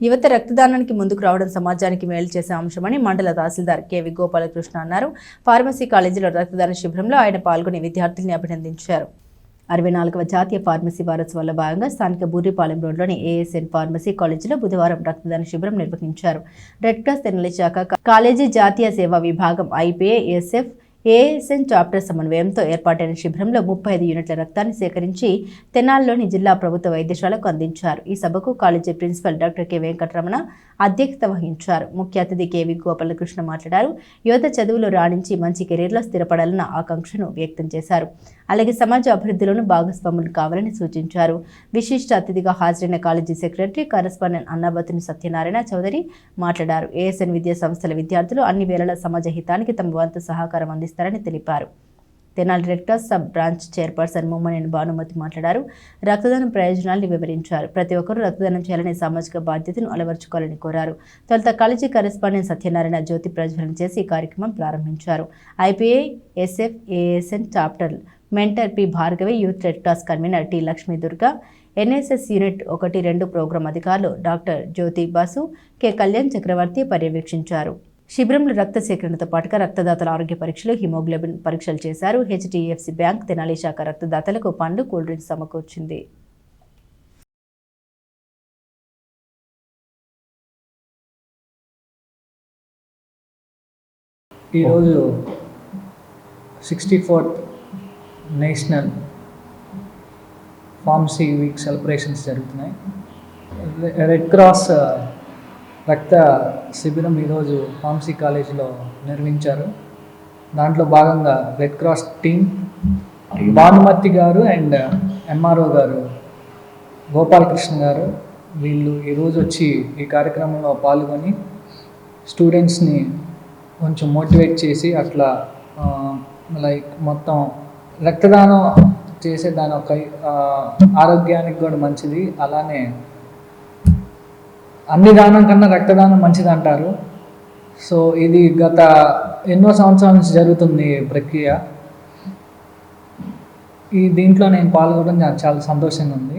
యువత రక్తదానానికి ముందుకు రావడం సమాజానికి మేలు చేసే అంశమని మండల తహసీల్దార్ కెవి గోపాలకృష్ణ అన్నారు. ఫార్మసీ కాలేజీలో రక్తదాన శిబిరంలో ఆయన పాల్గొని విద్యార్థుల్ని అభినందించారు. అరవై నాలుగవ జాతీయ ఫార్మసీ వారోత్సవాల్లో భాగంగా స్థానిక బూర్రిపాలెం రోడ్లోని ఏఎస్ఎన్ ఫార్మసీ కాలేజీలో బుధవారం రక్తదాన శిబిరం నిర్వహించారు. రెడ్ క్రాస్ తెన్నెల శాఖ కాలేజీ జాతీయ సేవా విభాగం ఐపీఏ ఎస్ఎఫ్ ఏఎస్ఎన్ చాప్టర్ సమన్వయంతో ఏర్పాటైన శిబిరంలో ముప్పై ఐదు యూనిట్ల రక్తాన్ని సేకరించి తెనాల్లోని జిల్లా ప్రభుత్వ వైద్యశాలకు అందించారు. ఈ సభకు college principal doctor K Venkataramana అధ్యక్షత వహించారు. ముఖ్య అతిథి కెవి గోపాలకృష్ణ మాట్లాడారు. యువత చదువులో రాణించి మంచి కెరీర్లో స్థిరపడాలన్న ఆకాంక్షను వ్యక్తం చేశారు. అలాగే సమాజ అభివృద్ధిలోనూ భాగస్వాములు కావాలని సూచించారు. విశిష్ట అతిథిగా హాజరైన college secretary correspondent Annabathuni Satyanarayana Chowdary మాట్లాడారు. ఏఎస్ఎన్ విద్యా సంస్థల విద్యార్థులు అన్ని వేళల సమాజ హితానికి తమ వంతు సహకారం అందిస్తారని తెలిపారు. Tenali red sub branch chairperson Mummaneni Bhanumathi మాట్లాడారు. రక్తదానం ప్రయోజనాల్ని వివరించారు. ప్రతి ఒక్కరూ రక్తదానం చేయాలనే సామాజిక బాధ్యతను అలవర్చుకోవాలని కోరారు. తొలుత కాలేజీ కరెస్పాండెంట్ సత్యనారాయణ జ్యోతి ప్రజ్వలన చేసి ఈ కార్యక్రమం ప్రారంభించారు. IPI SF ASN chapter mentor P Bhargavi youth red cross convener T Lakshmi Durga NSS unit ఒకటి రెండు ప్రోగ్రాం అధికారులు డాక్టర్ జ్యోతి బాసు కె కళ్యాణ్ చక్రవర్తి పర్యవేక్షించారు. శిబిరంలో రక్త సేకరణతో పాటుగా రక్తదాతల ఆరోగ్య పరీక్షలు హిమోగ్లోబిన్ పరీక్షలు చేశారు. హెచ్డిఎఫ్సి బ్యాంక్ తెనాలి శాఖ రక్తదాతలకు పండ్లు కూల్ డ్రింక్స్ సమకూర్చింది. ఈరోజు sixty fourth national pharmacy week celebrations జరుగుతున్నాయి. రెడ్ క్రాస్ రక్త శిబిరం ఈరోజు ఫార్మసీ కాలేజీలో నిర్వహించారు. దాంట్లో భాగంగా రెడ్ క్రాస్ టీం భానుమతి గారు అండ్ ఎంఆర్ఓ గారు గోపాలకృష్ణ గారు వీళ్ళు ఈరోజు వచ్చి ఈ కార్యక్రమంలో పాల్గొని స్టూడెంట్స్ని కొంచెం మోటివేట్ చేసి అట్లా లైక్ మొత్తం రక్తదానం చేసే దాని ఒక ఆరోగ్యానికి కూడా మంచిది. అలానే అన్ని దానం కన్నా రక్తదానం మంచిది అంటారు. సో ఇది గత ఎన్నో సంవత్సరాల నుంచి జరుగుతుంది ప్రక్రియ. ఈ దీంట్లో నేను పాల్గొనడం నాకు చాలా సంతోషంగా ఉంది.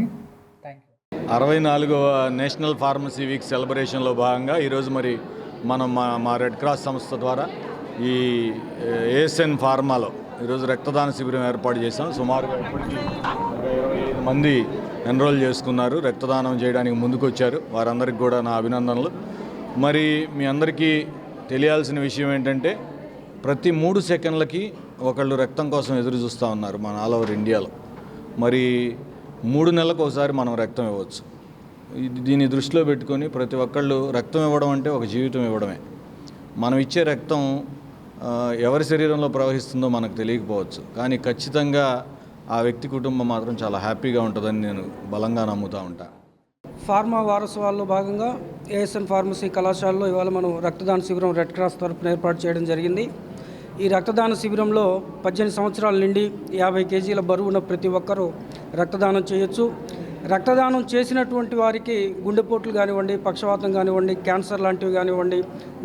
థ్యాంక్ యూ అరవై నాలుగవ నేషనల్ ఫార్మసీ వీక్ సెలబ్రేషన్లో భాగంగా ఈరోజు మరి మనం మా మా రెడ్ క్రాస్ సంస్థ ద్వారా ఈ ఏఎస్ఎన్ ఫార్మాలో ఈరోజు రక్తదాన శిబిరం ఏర్పాటు చేసాం సుమారుగా ఇప్పటికీ ఇరవై ఐదు మంది ఎన్రోల్ చేసుకున్నారు రక్తదానం చేయడానికి ముందుకొచ్చారు. వారందరికీ కూడా నా అభినందనలు. మరి మీ అందరికీ తెలియాల్సిన విషయం ఏంటంటే ప్రతి మూడు సెకండ్లకి ఒకళ్ళు రక్తం కోసం ఎదురు చూస్తూ ఉన్నారు మన ఆల్ ఓవర్ ఇండియాలో. మరి మూడు నెలలకు ఒకసారి మనం రక్తం ఇవ్వచ్చు. దీన్ని దృష్టిలో పెట్టుకొని ప్రతి ఒక్కళ్ళు రక్తం ఇవ్వడం అంటే ఒక జీవితం ఇవ్వడమే. మనం ఇచ్చే రక్తం ఎవరి శరీరంలో ప్రవహిస్తుందో మనకు తెలియకపోవచ్చు. కానీ ఖచ్చితంగా ఆ వ్యక్తి కుటుంబం మాత్రం చాలా హ్యాపీగా ఉంటుందని నేను బలంగా నమ్ముతూ ఉంటాను ఫార్మా వారోత్సవాల్లో భాగంగా ఏఎస్ఎన్ ఫార్మసీ కళాశాలలో ఇవాళ మనం రక్తదాన శిబిరం రెడ్ క్రాస్ తరఫున ఏర్పాటు చేయడం జరిగింది. ఈ రక్తదాన శిబిరంలో పద్దెనిమిది సంవత్సరాల నుండి యాభై కేజీల బరువున్న ప్రతి ఒక్కరూ రక్తదానం చేయొచ్చు. రక్తదానం చేసినటువంటి వారికి గుండెపోట్లు కానివ్వండి పక్షవాతం కానివ్వండి క్యాన్సర్ లాంటివి కానివ్వండి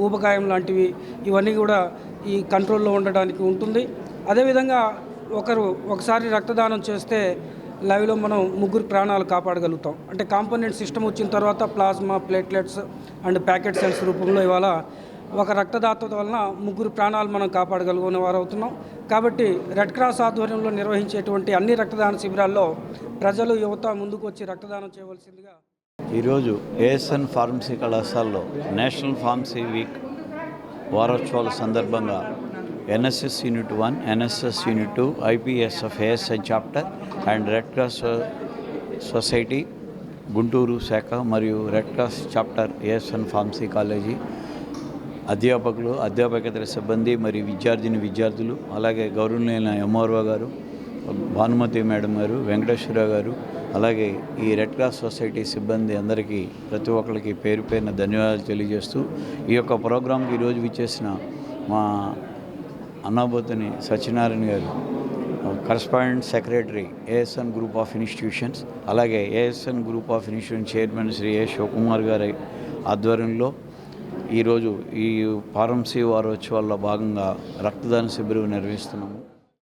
ఊబకాయం లాంటివి ఇవన్నీ కూడా ఈ కంట్రోల్లో ఉండడానికి ఉంటుంది. అదేవిధంగా ఒకరు ఒకసారి రక్తదానం చేస్తే లైవ్లో మనం ముగ్గురు ప్రాణాలు కాపాడగలుగుతాం. అంటే కాంపోనెంట్ సిస్టమ్ వచ్చిన తర్వాత plasma platelets and packet cells రూపంలో ఇవాళ ఒక రక్తదాత వలన ముగ్గురు ప్రాణాలు మనం కాపాడగలుగునే వారు అవుతున్నాం కాబట్టి రెడ్ క్రాస్ ఆధ్వర్యంలో నిర్వహించేటువంటి అన్ని రక్తదాన శిబిరాల్లో ప్రజలు యువత ముందుకు వచ్చి రక్తదానం చేయవలసిందిగా ఈరోజు ఏఎస్ఎన్ ఫార్మసీ కళాశాలలో నేషనల్ ఫార్మసీ వీక్ వారోత్సవాల సందర్భంగా NSS unit one NSS unit two IPSF ASI chapter and red cross society Guntur శాఖ మరియు red cross chapter ASN pharmacy college అధ్యాపకులు అధ్యాపకేతర సిబ్బంది మరియు విద్యార్థిని విద్యార్థులు అలాగే గౌరవనీయులైన ఎంఆర్ఓ గారు భానుమతి మేడం గారు వెంకటేశ్వర గారు అలాగే ఈ రెడ్ క్రాస్ సొసైటీ సిబ్బంది అందరికీ ప్రతి ఒక్కరికి పేరు పేరున ధన్యవాదాలు తెలియజేస్తూ ఈ యొక్క ప్రోగ్రాంకి ఈరోజు విచ్చేసిన మా అన్నాబోతుని సత్యనారాయణ గారు correspondent secretary ASN group of institutions అలాగే ASN group of institution chairman Shri A Sivakumar గారి ఆధ్వర్యంలో ఈరోజు ఈ ఫార్మసీ వారోత్సవాల్లో భాగంగా రక్తదాన శిబిరం నిర్వహిస్తున్నాము.